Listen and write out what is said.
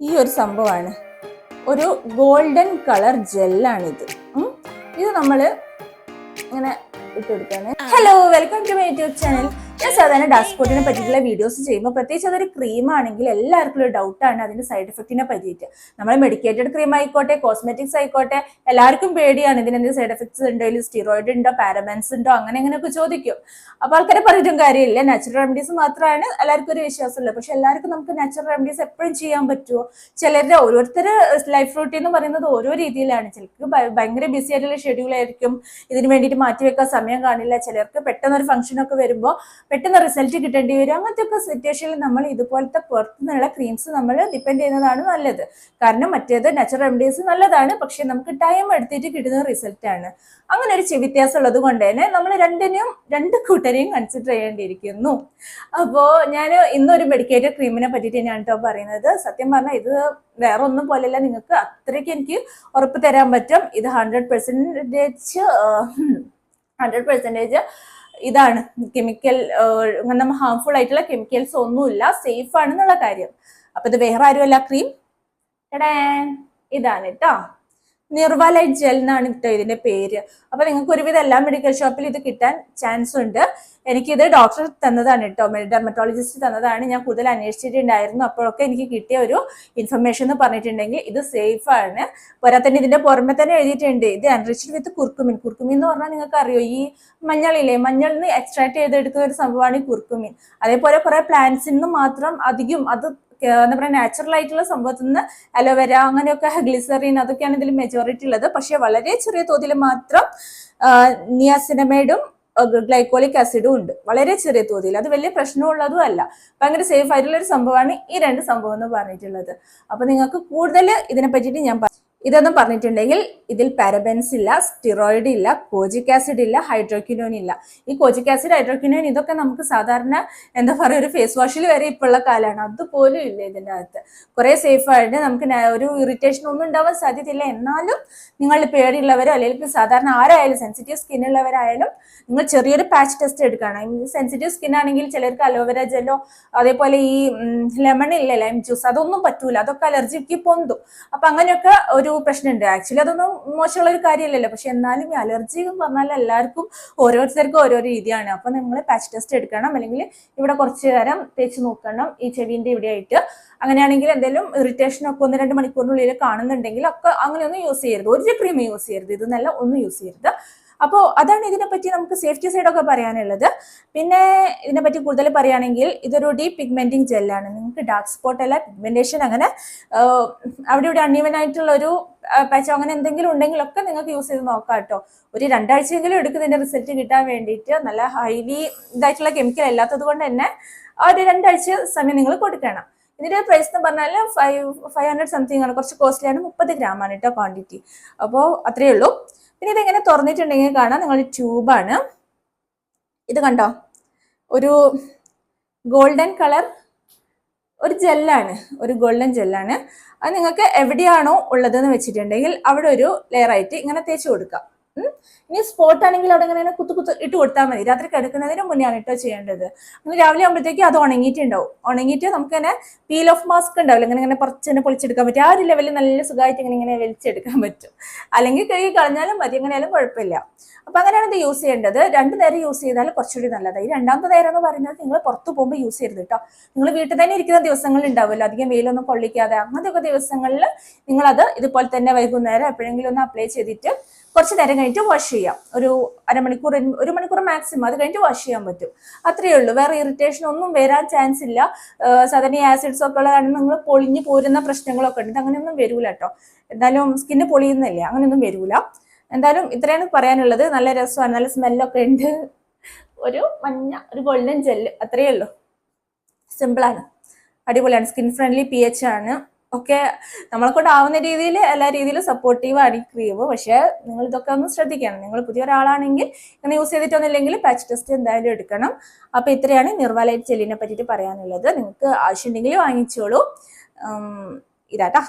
ഈ ഒരു സംഭവമാണ്. ഒരു ഗോൾഡൻ കളർ ജെല്ലാണിത്. ഇത് നമ്മൾ ഇങ്ങനെ ഇട്ടെടുക്കാണ് hello welcome to my YouTube channel ഞാൻ സാധാരണ ഡാഷ്ബോർഡിനെ പറ്റിയിട്ടുള്ള വീഡിയോസ് ചെയ്യുമ്പോൾ പ്രത്യേകിച്ച് അതൊരു ക്രീം ആണെങ്കിൽ എല്ലാവർക്കും ഒരു ഡൗട്ടാണ് അതിന്റെ സൈഡ് എഫക്റ്റിനെ പറ്റിയിട്ട്. നമ്മൾ മെഡിക്കേറ്റഡ് ക്രീം ആയിക്കോട്ടെ കോസ്മെറ്റിക്സ് ആയിക്കോട്ടെ എല്ലാവർക്കും പേടിയാണ് ഇതിന് എന്തെങ്കിലും സൈഡ് എഫക്ട്സ് ഉണ്ടോ ഇതിൽ സ്റ്റിറോയിഡ് ഉണ്ടോ പാരബൻസ് ഉണ്ടോ അങ്ങനെ അങ്ങനെയൊക്കെ ചോദിക്കും. അപ്പൊ ആൾക്കാരെ പറഞ്ഞിട്ടും കാര്യമില്ല. നാച്ചുറൽ റെമഡീസ് മാത്രമാണ് എല്ലാവർക്കും ഒരു വിശ്വാസമുള്ളത്. പക്ഷെ എല്ലാവർക്കും നമുക്ക് നാച്ചുറൽ റെമഡീസ് എപ്പോഴും ചെയ്യാൻ പറ്റുമോ? ചിലരുടെ ഓരോരുത്തർ ലൈഫ് റൂട്ടീൻ എന്ന് പറയുന്നത് ഓരോ രീതിയിലാണ്. ചിലർക്ക് ഭയങ്കര ബിസി ആയിട്ടുള്ള ഷെഡ്യൂൾ ആയിരിക്കും. ഇതിന് വേണ്ടിയിട്ട് മാറ്റിവെക്കാൻ സമയം കാണില്ല. ചിലർക്ക് പെട്ടെന്ന് ഒരു ഫംഗ്ഷനൊക്കെ വരുമ്പോൾ പെട്ടെന്ന് റിസൾട്ട് കിട്ടേണ്ടി വരും. അങ്ങനത്തെ ഒക്കെ സിറ്റുവേഷനിൽ നമ്മൾ ഇതുപോലത്തെ പുറത്തുനിന്നുള്ള ക്രീംസ് നമ്മൾ ഡിപ്പെൻഡ് ചെയ്യുന്നതാണ് നല്ലത്. കാരണം മറ്റേത് നാച്ചുറൽ റെമഡീസ് നല്ലതാണ്. പക്ഷെ നമുക്ക് ടൈം എടുത്തിട്ട് കിട്ടുന്ന റിസൾട്ട് ആണ്. അങ്ങനെ ഒരു വ്യത്യാസം ഉള്ളത് കൊണ്ട് തന്നെ നമ്മൾ രണ്ടിനെയും രണ്ട് കൂട്ടരെയും കൺസിഡർ ചെയ്യേണ്ടിയിരിക്കുന്നു. അപ്പോൾ ഞാൻ ഇന്നൊരു മെഡിക്കേറ്റഡ് ക്രീമിനെ പറ്റിയിട്ട് ഞാൻ കേട്ടോ പറയുന്നത്. സത്യം പറഞ്ഞാൽ ഇത് വേറെ ഒന്നും പോലെയല്ല. നിങ്ങൾക്ക് അത്രയ്ക്ക് എനിക്ക് ഉറപ്പ് തരാൻ പറ്റും. ഇത് ഹൺഡ്രഡ് പെർസെന്റേജ് ഹൺഡ്രഡ് പെർസെന്റേജ് ഇതാണ്. കെമിക്കൽ നമ്മൾ ഹാംഫുൾ ആയിട്ടുള്ള കെമിക്കൽസ് ഒന്നുമില്ല. സേഫ് ആണെന്നുള്ള കാര്യം. അപ്പൊ ഇത് വേറെ ആരുമല്ല ക്രീം ഇതാണ് കേട്ടോ നിർവാലൈറ്റ് ജെൽ എന്നാണ് കേട്ടോ ഇതിന്റെ പേര്. അപ്പൊ നിങ്ങൾക്ക് ഒരുവിധം എല്ലാ മെഡിക്കൽ ഷോപ്പിൽ ഇത് കിട്ടാൻ ചാൻസ് ഉണ്ട്. എനിക്കിത് ഡോക്ടർ തന്നതാണ് കേട്ടോ ഡെർമറ്റോളജിസ്റ്റ് തന്നതാണ്. ഞാൻ കൂടുതൽ അന്വേഷിച്ചിട്ടുണ്ടായിരുന്നു. അപ്പോഴൊക്കെ എനിക്ക് കിട്ടിയ ഒരു ഇൻഫർമേഷൻ എന്ന് പറഞ്ഞിട്ടുണ്ടെങ്കിൽ ഇത് സേഫ് ആണ്. പോരാ തന്നെ ഇതിന്റെ പുറമെ തന്നെ എഴുതിയിട്ടുണ്ട്. ഇത് അൻറിച്ച്ഡ് വിത്ത് കുർക്കുമിൻ കുർക്കുമിൻ എന്ന് പറഞ്ഞാൽ നിങ്ങൾക്ക് അറിയോ ഈ മഞ്ഞളില്ലേ? മഞ്ഞളിൽ നിന്ന് എക്സ്ട്രാക്ട് ചെയ്തെടുക്കുന്ന ഒരു സംഭവമാണ് ഈ കുർക്കുമിൻ അതേപോലെ കുറെ പ്ലാന്റ്സിൽ നിന്ന് മാത്രം അധികം അത് എന്താ പറയുക നാച്ചുറൽ ആയിട്ടുള്ള സംഭവത്തിൽ നിന്ന് അലോവേര അങ്ങനെയൊക്കെ ഗ്ലിസറിൻ അതൊക്കെയാണ് ഇതിൽ മെജോറിറ്റി ഉള്ളത്. പക്ഷേ വളരെ ചെറിയ തോതിൽ മാത്രം നിയാസിനമൈഡും ഗ്ലൈക്കോളിക് ആസിഡും ഉണ്ട്. വളരെ ചെറിയ തോതിൽ അത് വലിയ പ്രശ്നമുള്ളതും അല്ല. ഭയങ്കര സേഫ് ആയിട്ടുള്ള ഒരു സംഭവമാണ് ഈ രണ്ട് സംഭവം എന്ന് പറഞ്ഞിട്ടുള്ളത്. അപ്പൊ നിങ്ങൾക്ക് കൂടുതൽ ഇതിനെ പറ്റിയിട്ട് ഞാൻ ഇതൊന്നും പറഞ്ഞിട്ടുണ്ടെങ്കിൽ ഇതിൽ പാരബൻസ് ഇല്ല സ്റ്റിറോയിഡ് ഇല്ല കോജിക് ആസിഡ് ഇല്ല ഹൈഡ്രോക്യുനോൻ ഇല്ല. ഈ കോജിക് ആസിഡ് ഹൈഡ്രോക്യുനോൻ ഇതൊക്കെ നമുക്ക് സാധാരണ എന്താ പറയുക ഒരു ഫേസ് വാഷിൽ വരെ ഇപ്പോഴുള്ള കാലമാണ് അതുപോലും ഇല്ല ഇതിന്റെ അകത്ത്. കുറെ സേഫ് ആയിട്ട് നമുക്ക് ഒരു ഇറിറ്റേഷൻ ഒന്നും ഉണ്ടാവാൻ സാധ്യതയില്ല. എന്നാലും നിങ്ങൾ പേടിയുള്ളവരോ അല്ലെങ്കിൽ സാധാരണ ആരായാലും സെൻസിറ്റീവ് സ്കിൻ ഉള്ളവരായാലും നിങ്ങൾ ചെറിയൊരു പാച്ച് ടെസ്റ്റ് എടുക്കണം. സെൻസിറ്റീവ് സ്കിൻ ആണെങ്കിൽ ചിലർക്ക് അലോവേര ജെല്ലോ അതേപോലെ ഈ ലെമൺ ഇല്ല ലൈം ജ്യൂസ് അതൊന്നും പറ്റൂല. അതൊക്കെ അലർജിക്ക് പൊന്തും. അപ്പൊ അങ്ങനെയൊക്കെ ഒരു പ്രശ്നമുണ്ട്. ആക്ച്വലി അതൊന്നും മോശമുള്ള ഒരു കാര്യമല്ലല്ലോ. പക്ഷെ എന്നാലും ഈ അലർജി എന്ന് പറഞ്ഞാൽ എല്ലാവർക്കും ഓരോരുത്തർക്കും ഓരോ രീതിയാണ്. അപ്പൊ നിങ്ങൾ പാച്ച് ടെസ്റ്റ് എടുക്കണം. അല്ലെങ്കിൽ ഇവിടെ കുറച്ച് നേരം തേച്ച് നോക്കണം. ഈ ചെവിന്റെ ഇവിടെ ആയിട്ട്. അങ്ങനെയാണെങ്കിൽ എന്തെങ്കിലും ഇറിറ്റേഷൻ ഒക്കെ ഒന്ന് രണ്ട് മണിക്കൂറിനുള്ളിൽ കാണുന്നുണ്ടെങ്കിൽ ഒക്കെ അങ്ങനെയൊന്നും യൂസ് ചെയ്യരുത്. ഒരു ക്രീം യൂസ് ചെയ്യരുത്. ഇതെന്നല്ല ഒന്നും യൂസ് ചെയ്യരുത്. അപ്പോൾ അതാണ് ഇതിനെപ്പറ്റി നമുക്ക് സേഫ്റ്റി സൈഡൊക്കെ പറയാനുള്ളത്. പിന്നെ ഇതിനെപ്പറ്റി കൂടുതൽ പറയുകയാണെങ്കിൽ ഇതൊരു ഡീപ് പിഗ്മെന്റിങ് ജെല്ലാണ് നിങ്ങൾക്ക് ഡാർക്ക് സ്പോട്ട് അല്ല പിഗ്മെന്റേഷൻ അങ്ങനെ അവിടെ ഇവിടെ അൺഈവൻ ആയിട്ടുള്ള ഒരു പാച്ചോ അങ്ങനെ എന്തെങ്കിലും ഉണ്ടെങ്കിലൊക്കെ നിങ്ങൾക്ക് യൂസ് ചെയ്ത് നോക്കാം കേട്ടോ. ഒരു രണ്ടാഴ്ചയെങ്കിലും എടുക്കുന്നതിന്റെ റിസൾട്ട് കിട്ടാൻ വേണ്ടിയിട്ട്. നല്ല ഹൈലി ഇതായിട്ടുള്ള കെമിക്കൽ അല്ലാത്തത് കൊണ്ട് തന്നെ ഒരു രണ്ടാഴ്ച സമയം നിങ്ങൾ കൊടുക്കണം. ഇതിന്റെ പ്രൈസ് എന്ന് പറഞ്ഞാൽ ഫൈവ് ഫൈവ് ഹൺഡ്രഡ് സംതിങ് ആണ്. കുറച്ച് കോസ്റ്റ്ലി ആണ്. മുപ്പത് ഗ്രാം ആണ് കേട്ടോ ക്വാണ്ടിറ്റി അപ്പോൾ അത്രയേ ഉള്ളൂ. പിന്നെ ഇതെങ്ങനെ തുറന്നിട്ടുണ്ടെങ്കിൽ കാണാം. നിങ്ങളുടെ ട്യൂബാണ് ഇത് കണ്ടോ? ഒരു ഗോൾഡൻ കളർ ഒരു ജെല്ലാണ് ഒരു ഗോൾഡൻ ജെല്ലാണ് അത് നിങ്ങൾക്ക് എവിടെയാണോ ഉള്ളതെന്ന് വെച്ചിട്ടുണ്ടെങ്കിൽ അവിടെ ഒരു ലെയറായിട്ട് ഇങ്ങനെ തേച്ച് കൊടുക്കാം. ഇനി സ്പോട്ട് ആണെങ്കിൽ അവിടെ ഇങ്ങനെ കുത്തു കുത്ത് ഇട്ട് കൊടുത്താൽ മതി. രാത്രി കിടക്കുന്നതിന് മുന്നെയാണ് കേട്ടോ ചെയ്യേണ്ടത്. അങ്ങനെ രാവിലെ ആകുമ്പോഴത്തേക്ക് അത് ഉണങ്ങിയിട്ടുണ്ടാവും. ഉണങ്ങിയിട്ട് നമുക്ക് തന്നെ പീൽ ഓഫ് മാസ്ക് ഉണ്ടാവില്ല. ഇങ്ങനെ ഇങ്ങനെ കുറച്ച് തന്നെ പൊളിച്ചെടുക്കാൻ പറ്റും. ആ ഒരു ലെവലിൽ നല്ല സുഖമായിട്ട് ഇങ്ങനെ ഇങ്ങനെ വലിച്ചെടുക്കാൻ പറ്റും. അല്ലെങ്കിൽ കഴുകി കളഞ്ഞാലും മതി. എങ്ങനെയാലും കുഴപ്പമില്ല. അപ്പൊ അങ്ങനെയാണ് ഇത് യൂസ് ചെയ്യേണ്ടത്. രണ്ട് നേരം യൂസ് ചെയ്താൽ കുറച്ചുകൂടി നല്ലതാണ് ഈ രണ്ടാമത്തെ നേരം എന്ന് പറയുന്നത് നിങ്ങൾ പുറത്ത് പോകുമ്പോൾ യൂസ് ചെയ്യരുത് കേട്ടോ നിങ്ങൾ വീട്ടിൽ തന്നെ ഇരിക്കുന്ന ദിവസങ്ങളിൽ ഉണ്ടാവുമല്ലോ. അധികം വെയിലൊന്നും കൊള്ളിക്കാതെ അങ്ങനത്തെയൊക്കെ ദിവസങ്ങളിൽ നിങ്ങളത് ഇതുപോലെ തന്നെ വൈകുന്നേരം എപ്പോഴെങ്കിലും ഒന്ന് അപ്ലൈ ചെയ്തിട്ട് കുറച്ച് നേരം കഴിഞ്ഞിട്ട് വാഷ് ചെയ്യാം. ഒരു അരമണിക്കൂർ ഒരു മണിക്കൂർ മാക്സിമം അത് കഴിഞ്ഞിട്ട് വാഷ് ചെയ്യാൻ പറ്റും. അത്രയേ ഉള്ളൂ. വേറെ ഇറിറ്റേഷൻ ഒന്നും വരാൻ ചാൻസ് ഇല്ല. സാധാരണ ആസിഡ്സ് ഒക്കെ ഉള്ള കാരണം നിങ്ങൾ പൊളിഞ്ഞു പോരുന്ന പ്രശ്നങ്ങളൊക്കെ ഉണ്ട്. അങ്ങനെയൊന്നും വരൂല കേട്ടോ. എന്തായാലും സ്കിന്ന് പൊളിയുന്നില്ല? അങ്ങനെയൊന്നും വരൂല. എന്തായാലും ഇത്രയാണ് പറയാനുള്ളത്. നല്ല രസമാണ്. നല്ല സ്മെല്ലൊക്കെ ഉണ്ട്. ഒരു മഞ്ഞ ഒരു ഗോൾഡൻ ജെല്ല് അത്രയേ ഉള്ളൂ. സിമ്പിളാണ് അടിപൊളിയാണ്. സ്കിൻ ഫ്രണ്ട്ലി പി എച്ച് ആണ്. ഒക്കെ നമ്മളെ കൊണ്ടാവുന്ന രീതിയിൽ എല്ലാ രീതിയിലും സപ്പോർട്ടീവ് ആണ് ഈ ക്രീം പക്ഷേ നിങ്ങൾ ഇതൊക്കെ ഒന്ന് ശ്രദ്ധിക്കണം. നിങ്ങൾ പുതിയ ഒരാളാണെങ്കിൽ ഇങ്ങനെ യൂസ് ചെയ്തിട്ടൊന്നുമില്ലെങ്കിൽ പാച്ച് ടെസ്റ്റ് എന്തായാലും എടുക്കണം. അപ്പോൾ ഇത്രയാണ് നിർവാലൈറ്റ് ജെല്ലിനെ പറ്റിയിട്ട് പറയാനുള്ളത്. നിങ്ങൾക്ക് ആവശ്യമുണ്ടെങ്കിൽ വാങ്ങിച്ചോളൂ. ഇതാട്ടാ.